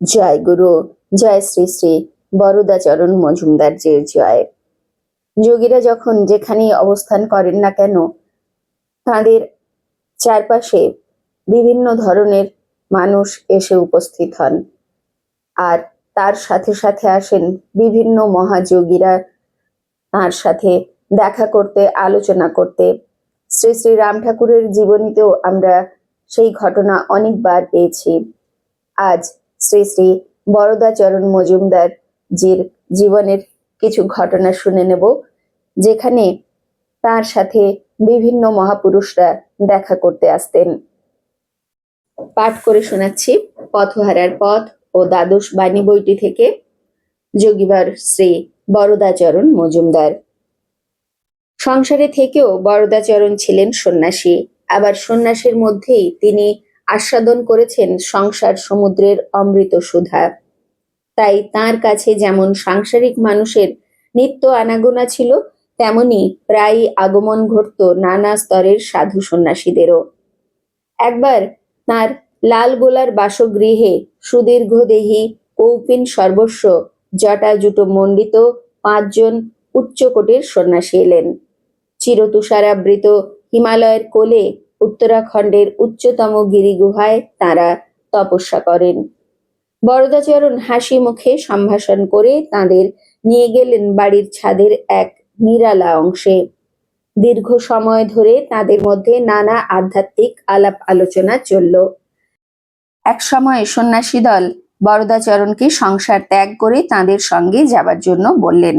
জয় গুরু, জয় শ্রী শ্রী বরদাচরণ মজুমদার যে জয়। যোগীরা যখন যেখানেই অবস্থান করেন না কেন, তাদের চারপাশে বিভিন্ন ধরনের মানুষ এসে উপস্থিত হন। আর তার সাথে সাথে আসেন বিভিন্ন মহাযোগীরা তার সাথে দেখা করতে, আলোচনা করতে। শ্রী শ্রী রাম ঠাকুরের জীবনীতেও আমরা সেই ঘটনা অনেকবার পেয়েছি। আজ শ্রী শ্রী বরদাচরণ মজুমদার জির জীবনের কিছু ঘটনা শুনে নেব, যেখানে তার সাথে বিভিন্ন মহাপুরুষরা দেখা করতে আসতেন। পাঠ করে শোনাচ্ছি, পথহারার পথ ও দ্বাদশ বাণী বইটি থেকে, যোগীবার শ্রী বরদাচরণ মজুমদার। সংসারে থেকেও বরদাচরণ ছিলেন সন্ন্যাসী, আবার সন্ন্যাসের মধ্যেই তিনি আস্বাদন করেছেন সংসার সমুদ্রের অমৃত সুধা। তাই তার কাছে যেমন সাংসারিক মানুষের নিত্য আনাগোনা ছিল, তেমনি প্রায়ই আগমন ঘটত নানা স্তরের সাধু সন্ন্যাসীদেরও। একবার তার লাল গোলার বাসগৃহে সুদীর্ঘ দেহী কৌপিন সর্বস্ব জটাজুটো মণ্ডিত পাঁচজন উচ্চকোটির সন্ন্যাসী এলেন। চিরতুষারাবৃত হিমালয়ের কোলে উত্তরাখণ্ডের উচ্চতম গিরিগুহায় তারা তপস্যা করেন। বরদাচরণ হাসি মুখে সম্ভাষণ করে তাদের নিয়ে গেলেন বাড়ির ছাদের এক নিরালা অংশে। দীর্ঘ সময় ধরে তাদের মধ্যে নানা আধ্যাত্মিক আলাপ আলোচনা চলল। এক সময় সন্ন্যাসী দল বরদাচরণকে সংসার ত্যাগ করে তাদের সঙ্গে যাবার জন্য বললেন।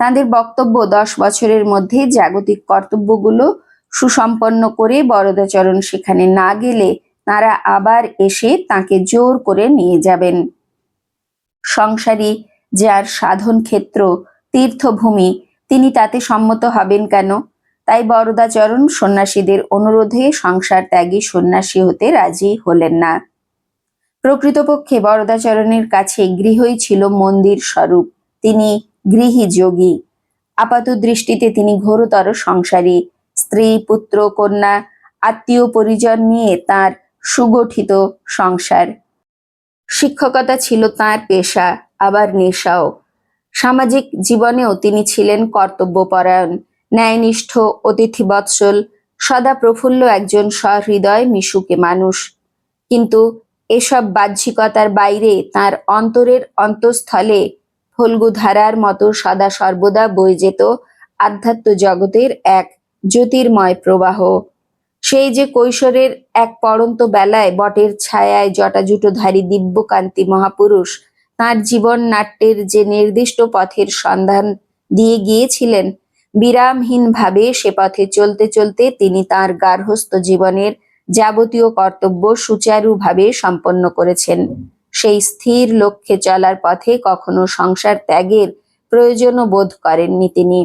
তাদের বক্তব্য দশ বছরের মধ্যে জাগতিক কর্তব্যগুলো সুসম্পন্ন করে বরদাচরণ সেখানে না গেলে তারা আবার এসে তাকে জোর করে নিয়ে যাবেন। সংসারী যার সাধন ক্ষেত্র তীর্থভূমি, তিনি তাতে সম্মত হবেন কেন? তাই বরদাচরণ সন্ন্যাসীদের অনুরোধে সংসার ত্যাগী সন্ন্যাসী হতে রাজি হলেন না। প্রকৃতপক্ষে বরদাচরণের কাছে গৃহই ছিল মন্দির স্বরূপ। তিনি গৃহী যোগী। আপাত দৃষ্টিতে তিনি ঘোরতর সংসারী। স্ত্রী, পুত্র, কন্যা, আত্মীয় পরিজন নিয়ে তার সুগঠিত সংসার। শিক্ষকতা ছিল তার পেশা, আবার নেশাও। সামাজিক জীবনেও তিনি ছিলেন কর্তব্যপরায়ণ, ন্যায়নিষ্ঠ অতিথি বৎসল সদা প্রফুল্ল একজন সহৃদয় মিশুকে মানুষ। কিন্তু এসব বাহ্যিকতার বাইরে তার অন্তরের অন্তঃস্থলে ফল্গুধারার মতো সদা সর্বদা বয়ে যেত আধ্যাত্ম জগতের এক জ্যোতির্ময় প্রবাহ। সেই যে কৈশোরের এক পড়ন্ত বেলায় বটের ছায়ায় জটাজুটোধারী দিব্যকান্তি মহাপুরুষ, তার জীবন নাট্যের যে নির্দিষ্ট পথের সন্ধান দিয়ে গিয়েছিলেন, বিরামহীনভাবে সে পথে চলতে চলতে তিনি তার গার্হস্থ জীবনের যাবতীয় কর্তব্য সুচারুভাবে সম্পন্ন করেছেন। সেই স্থির লক্ষ্যে চলার পথে কখনো সংসার ত্যাগের প্রয়োজনও বোধ করেননি তিনি।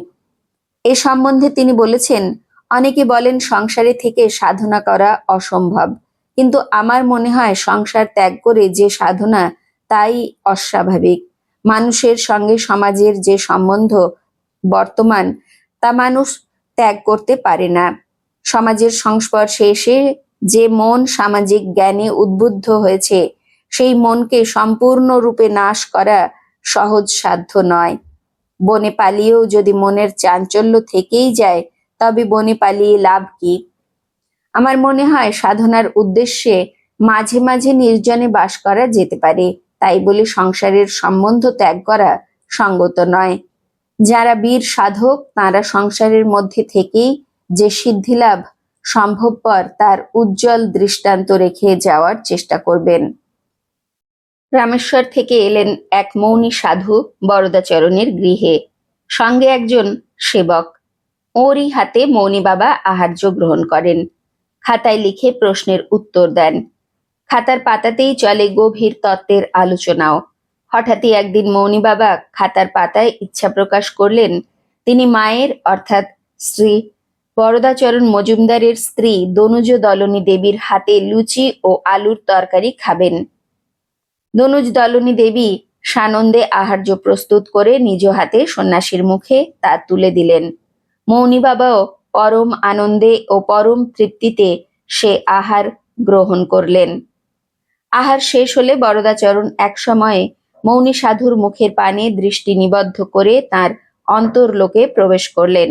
এ সম্বন্ধে তিনি বলেছেন, অনেকে বলেন সংসারে থেকে সাধনা করা অসম্ভব, কিন্তু আমার মনে হয় সংসার ত্যাগ করে যে সাধনা, তাই অস্বাভাবিক। মানুষের সঙ্গে সমাজের যে সম্বন্ধ বর্তমান, তা মানুষ ত্যাগ করতে পারে না। সমাজের সংস্পর্শে এসে যে মন সামাজিক জ্ঞানে উদ্বুদ্ধ হয়েছে, সেই মনকে সম্পূর্ণরূপে নাশ করা সহজ সাধ্য নয়। বনে পালিয়েও যদি মনের চাঞ্চল্য থেকেই যায়, তবে বনে পালিয়ে লাভ কি? আমার মনে হয় সাধনার উদ্দেশ্যে মাঝে মাঝে নির্জনে বাস করা যেতে পারে, তাই বলে সংসারের সম্বন্ধ ত্যাগ করা সঙ্গত নয়। যারা বীর সাধক, তারা সংসারের মধ্যে থেকেই যে সিদ্ধিলাভ সম্ভবপর তার উজ্জ্বল দৃষ্টান্ত রেখে যাওয়ার চেষ্টা করবেন। রামেশ্বর থেকে এলেন এক মৌনী সাধু বরদাচরণের গৃহে। সঙ্গে একজন সেবক। ওরই হাতে মৌনী বাবা আহার্য গ্রহণ করেন। খাতায় লিখে প্রশ্নের উত্তর দেন। খাতার পাতাতেই চলে গভীর তত্ত্বের আলোচনাও। হঠাৎই একদিন মৌনী বাবা খাতার পাতায় ইচ্ছা প্রকাশ করলেন, তিনি মায়ের অর্থাৎ শ্রী বরদাচরণ মজুমদারের স্ত্রী দনুজ দলনী দেবীর হাতে লুচি ও আলুর তরকারি খাবেন। দনুজ দলনী দেবী সানন্দে আহার্য প্রস্তুত করে নিজ হাতে সন্ন্যাসীর মুখে তা তুলে দিলেন। মৌনী বাবাও পরম আনন্দে ও পরম তৃপ্তিতে সে আহার গ্রহণ করলেন। আহার শেষ হলে বরদাচরণ এক সময়ে মৌনী সাধুর মুখের পানে দৃষ্টি নিবদ্ধ করে তার অন্তর্লোকে প্রবেশ করলেন।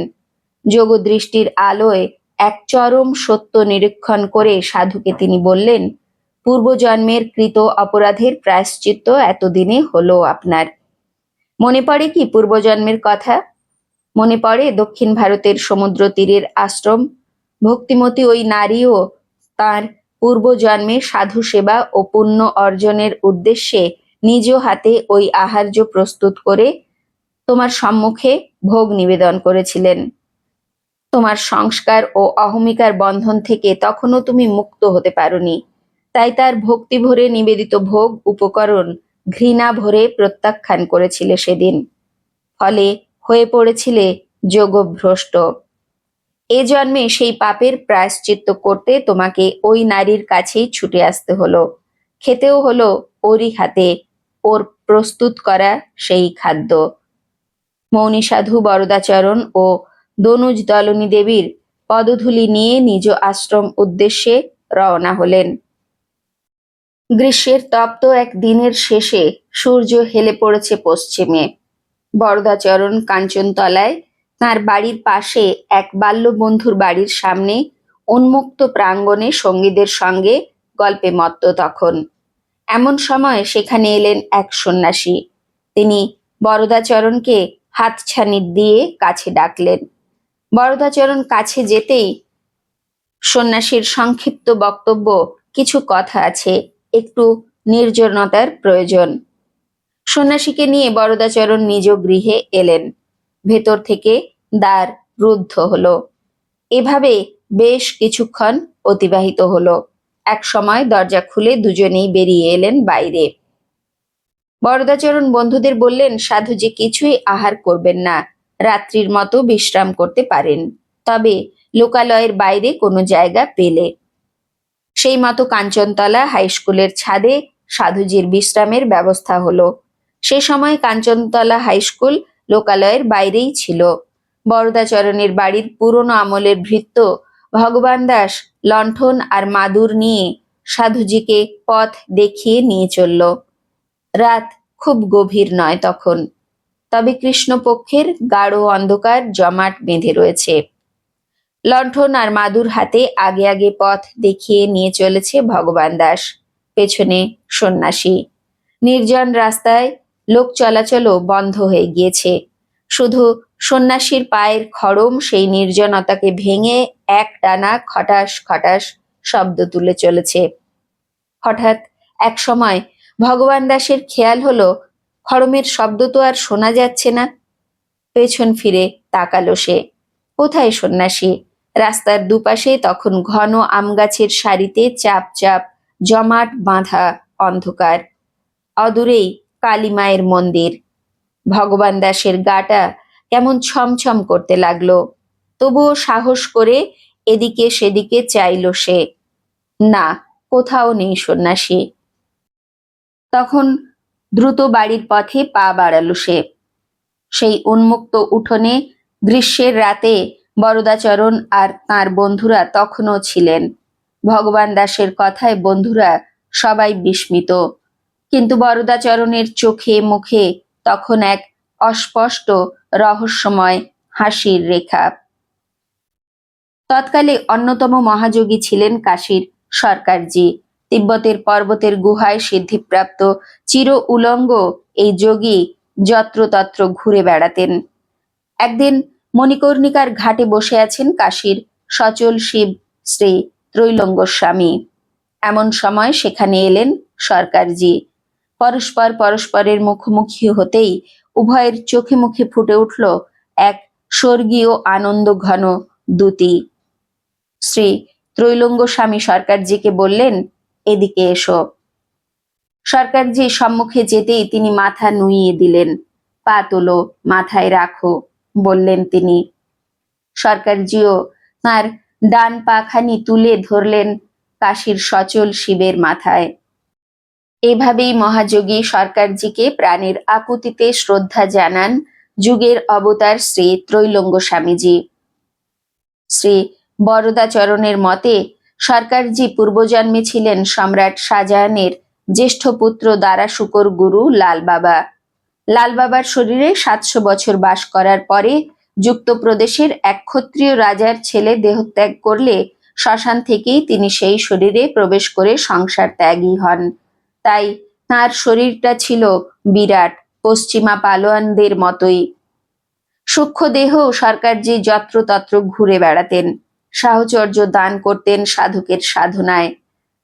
যোগদৃষ্টির আলোয় এক চরম সত্য নিরীক্ষণ করে সাধুকে তিনি বললেন পূর্বজন্মের কৃত অপরাধের প্রায়শ্চিত্ত এতদিনে হলো আপনার। মনে পড়ে কি পূর্বজন্মের কথা? মনে পড়ে দক্ষিণ ভারতের সমুদ্র তীরের আশ্রম? ভক্তিমতী ওই নারীও তার পূর্বজন্মে সাধু সেবা ও পুণ্য অর্জনের উদ্দেশ্যে নিজ হাতে ওই আহার্য প্রস্তুত করে তোমার সম্মুখে ভোগ নিবেদন করেছিলেন। তোমার সংস্কার ও অহমিকার বন্ধন থেকে তখনও তুমি মুক্ত হতে পারোনি। তাই তার ভক্তি ভরে নিবেদিত ভোগ উপকরণ ঘৃণা ভরে প্রত্যাখ্যান করেছিলে সেদিন। ফলে হয়ে পড়েছিলে যোগভ্রষ্ট। এ জন্মে সেই পাপের প্রায়শ্চিত্ত করতে তোমাকে ওই নারীর কাছেই ছুটে আসতে হলো। খেতেও হলো ওরই হাতে, ওর প্রস্তুত করা সেই খাদ্য। মৌনী সাধু বরদাচরণ ও দনুজ দলনী দেবীর পদধূলি নিয়ে নিজ আশ্রম উদ্দেশ্যে রওনা হলেন। গ্রীষ্মের তপ্ত এক দিনের শেষে সূর্য হেলে পড়েছে পশ্চিমে। বরদাচরণ কাঞ্চনতলায় তার বাড়ির পাশে এক বাল্য বন্ধুর বাড়ির সামনে উন্মুক্ত প্রাঙ্গণে সঙ্গীদের সঙ্গে গল্পে মত্ত তখন। এমন সময় সেখানে এলেন এক সন্ন্যাসী। তিনি বরদাচরণকে হাতছানি দিয়ে কাছে ডাকলেন। বরদাচরণ কাছে যেতেই সন্ন্যাসীর সংক্ষিপ্ত বক্তব্য, কিছু কথা আছে। একটু নির্জনতার প্রয়োজন। সন্ন্যাসীকে নিয়ে বরদাচরণ নিজ গৃহে এলেন। ভেতর থেকে দ্বার রুদ্ধ হলো। এভাবে বেশ কিছুক্ষণ অতিবাহিত হলো। এক সময় দরজা খুলে দুজনেই বেরিয়ে এলেন বাইরে। বরদাচরণ বন্ধুদের বললেন, সাধু যে কিছুই আহার করবেন না, রাত্রির মতো বিশ্রাম করতে পারেন। তবে লোকালয়ের বাইরে কোনো জায়গা পেলে সেই মতো কাঞ্চনতলা হাই স্কুলের ছাদে সাধুজির বিশ্রামের ব্যবস্থা হলো। সে সময় কাঞ্চনতলা হাই স্কুল লোকালয়ের বাইরেই ছিল। বরদাচরণের বাড়ির পুরনো আমলের ভৃত্য ভগবান দাস, লণ্ঠন আর মাদুর নিয়ে সাধুজিকে পথ দেখিয়ে নিয়ে চলল। রাত খুব গভীর নয় তখন। তবে কৃষ্ণপক্ষের গাঢ় অন্ধকার জমাট বেঁধে রয়েছে। লণ্ঠন আর মাদুর হাতে আগে আগে পথ দেখিয়ে নিয়ে চলেছে ভগবান দাস। পেছনে সন্ন্যাসী। নির্জন রাস্তায় লোক চলাচলও বন্ধ হয়ে গিয়েছে। শুধু সন্ন্যাসীর পায়ের খড়ম সেই নির্জনতাকে ভেঙে এক টানা খটাস খটাস শব্দ তুলে চলেছে। হঠাৎ এক সময় ভগবান দাসের খেয়াল হলো, খড়মের শব্দ তো আর শোনা যাচ্ছে না। পেছন ফিরে তাকালো সে। কোথায় সন্ন্যাসী? রাস্তার দুপাশে তখন ঘন আম গাছের সারিতে চাপ চাপ জমাট বাঁধা অন্ধকার। অদূরেই কালী মায়ের মন্দির। ভগবান দাসের গাটা কেমন ছমছম করতে লাগল। তবুও সাহস করে এদিকে সেদিকে চাইল সে। না, কোথাও নেই সন্ন্যাসী। তখন দ্রুত বাড়ির পথে পা বাড়ালো সে। সেই উন্মুক্ত উঠোনে গ্রীষ্মের রাতে বরদাচরণ আর তার বন্ধুরা তখনও ছিলেন। ভগবান দাসের কথায় বন্ধুরা সবাই বিস্মিত। কিন্তু বরদাচরণের চোখে মুখে তখন এক অস্পষ্ট রহস্যময় হাসির রেখা। তৎকালে অন্যতম মহাযোগী ছিলেন কাশীর সরকারজি। তিব্বতের পর্বতের গুহায় সিদ্ধিপ্রাপ্ত চির উলঙ্গ এই যোগী যত্রতত্র ঘুরে বেড়াতেন। একদিন মণিকর্ণিকার ঘাটে বসে আছেন কাশীর সচল শিব শ্রী ত্রৈলঙ্গ স্বামী। এমন সময় সেখানে এলেন সরকারজি। পরস্পর পরস্পরের মুখোমুখি হতেই উভয়ের চোখে মুখে ফুটে উঠল এক স্বর্গীয় আনন্দ ঘন দ্যুতি। শ্রী ত্রৈলঙ্গ স্বামী সরকারজিকে বললেন, এদিকে এসো। সরকারজি সম্মুখে যেতেই তিনি মাথা নুইয়ে দিলেন। পা তোলো, মাথায় রাখো। বললেন তিনি। সরকারজিও তার ডান পাখানি তুলে ধরলেন কাশির সচল শিবের মাথায়। এভাবেই মহাযোগী সরকারজিকে প্রাণের আকুতিতে শ্রদ্ধা জানান যুগের অবতার শ্রী ত্রৈলঙ্গ স্বামীজি। শ্রী বরদাচরণের মতে, সরকারজি পূর্বজন্মে ছিলেন সম্রাট শাহজাহানের জ্যেষ্ঠ পুত্র দ্বারা শুকর গুরু লাল বাবা। লাল বাবার শরীরে সাতশো বছর বাস করার পরে যুক্ত প্রদেশের এক ক্ষত্রিয় রাজার ছেলে দেহত্যাগ করলে শ্মশান থেকেই তিনি সেই শরীরে প্রবেশ করে সংসার ত্যাগী হন। তাই তার শরীরটা ছিল বিরাট, পশ্চিমা পালোয়ানদের মতোই। সূক্ষ্ম দেহ সরকার সরকারজি যত্রতত্র ঘুরে বেড়াতেন, সাহচর্য দান করতেন সাধকের সাধনায়।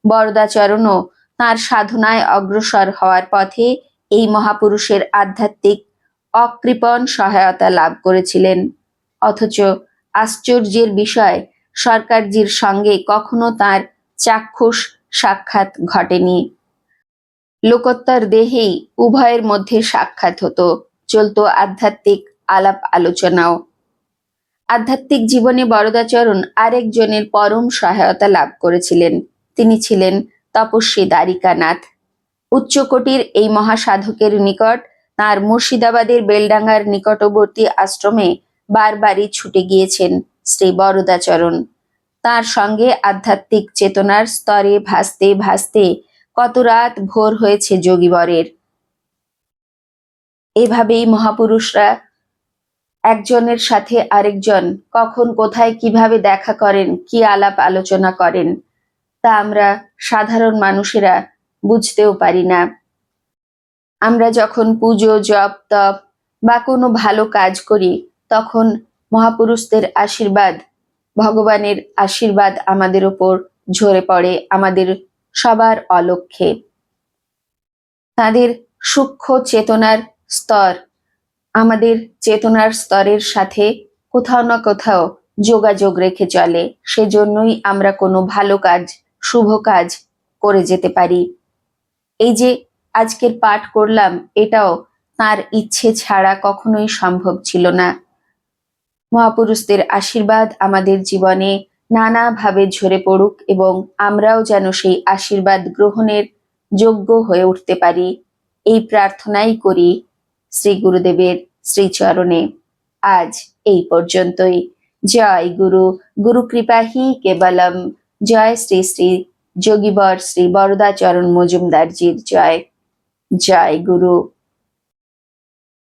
বরদাচরণও তার সাধনায় অগ্রসর হওয়ার পথে এই মহাপুরুষের আধ্যাত্মিক অকৃপণ সহায়তা লাভ করেছিলেন। অথচ আশ্চর্যের বিষয়, সরকারজির সঙ্গে কখনো তার চাক্ষুষ সাক্ষাৎ ঘটেনি। লোকোত্তর দেহেই উভয়ের মধ্যে সাক্ষাৎ হতো, চলতো আধ্যাত্মিক আলাপ আলোচনাও। আধ্যাত্মিক জীবনে বরদাচরণ আরেকজনের পরম সহায়তা লাভ করেছিলেন। তিনি ছিলেন তপস্বী দ্বারিকানাথ। উচ্চকোটির এই মহাসাধকের নিকট তার মুর্শিদাবাদের বেলডাঙ্গার নিকটবর্তী আশ্রমে বারবারই ছুটে গিয়েছেন শ্রী বরদাচরণ। তার সঙ্গে আধ্যাত্মিক চেতনার স্তরে ভাসতে ভাসতে কত রাত ভোর হয়েছে যোগীবরের। এভাবেই মহাপুরুষরা একজনের সাথে আরেকজন কখন কোথায় কীভাবে দেখা করেন, কি আলাপ আলোচনা করেন, তা আমরা সাধারণ মানুষেরা বুঝতেও পারি না। আমরা যখন পুজো, জপ, তপ বা কোনো ভালো কাজ করি, তখন মহাপুরুষদের আশীর্বাদ, ভগবানের আশীর্বাদ আমাদের ওপর ঝরে পড়ে, আমাদের সবার অলক্ষ্যে। তাদের সূক্ষ্ম চেতনার স্তর, আমাদের চেতনার স্তরের সাথে কোথাও না কোথাও যোগাযোগ রেখে চলে, সেজন্যই আমরা কোনো ভালো কাজ, শুভ কাজ করে যেতে পারি। এই যে আজকের পাঠ করলাম, এটাও তার ইচ্ছে ছাড়া কখনোই সম্ভব ছিল না। মহাপুরুষদের আশীর্বাদ আমাদের জীবনে নানাভাবে ঝরে পড়ুক এবং আমরাও যেন সেই আশীর্বাদ গ্রহণের যোগ্য হয়ে উঠতে পারি। এই প্রার্থনাই করি শ্রী গুরুদেবের শ্রীচরণে। আজ এই পর্যন্তই। জয় গুরু গুরু কৃপাহি কেবলম। জয় শ্রী শ্রী যোগীবর শ্রী বরদাচরণ মজুমদারজির জয়। জয় গুরু।